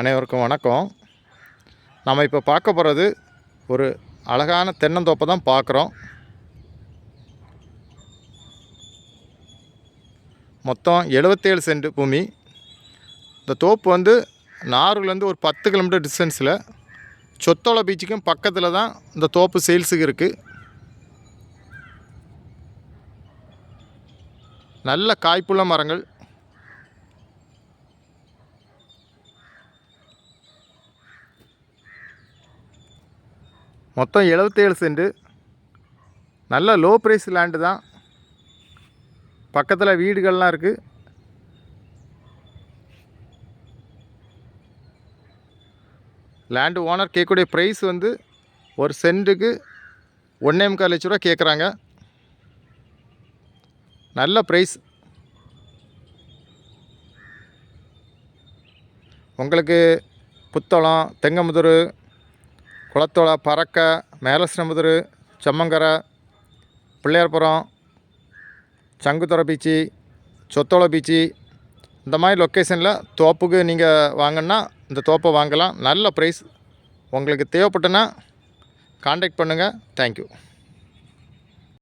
அனைவருக்கும் வணக்கம். நம்ம இப்போ பார்க்க போகிறது ஒரு அழகான தென்னந்தோப்பை தான் பார்க்குறோம். மொத்தம் எழுபத்தேழு சென்ட் பூமி. இந்த தோப்பு வந்து நாரூர்லேருந்து ஒரு பத்து கிலோமீட்டர் டிஸ்டன்ஸில் சொத்தோலை பீச்சுக்கும் பக்கத்தில் தான் இந்த தோப்பு சேல்ஸுக்கு இருக்குது நல்ல காய்ப்புள்ள மரங்கள். மொத்தம் எழுபத்தேழு சென்ட் நல்ல லோ ப்ரைஸ் லேண்டு தான். பக்கத்தில் வீடுகள்லாம் இருக்குது லேண்டு ஓனர் கேட்கக்கூடிய ப்ரைஸ் வந்து ஒரு சென்ட்டுக்கு ஒன்றே முக்கால் லட்ச ரூபா கேட்குறாங்க. நல்ல ப்ரைஸ் உங்களுக்கு புத்தளம் தெங்கமுதுரு குளத்தோள பறக்க மேலஸ்ரமுதுரு செம்மங்கரை பிள்ளையார்புரம் சங்குத்துறை பீச்சு சொத்தோள பீச்சு இந்த மாதிரி லொக்கேஷனில் தோப்புக்கு நீங்கள் வாங்கினா இந்த தோப்பை வாங்கலாம். நல்ல ப்ரைஸ் உங்களுக்கு தேவைப்பட்டுன்னா காண்டாக்ட் பண்ணுங்கள் தேங்க்யூ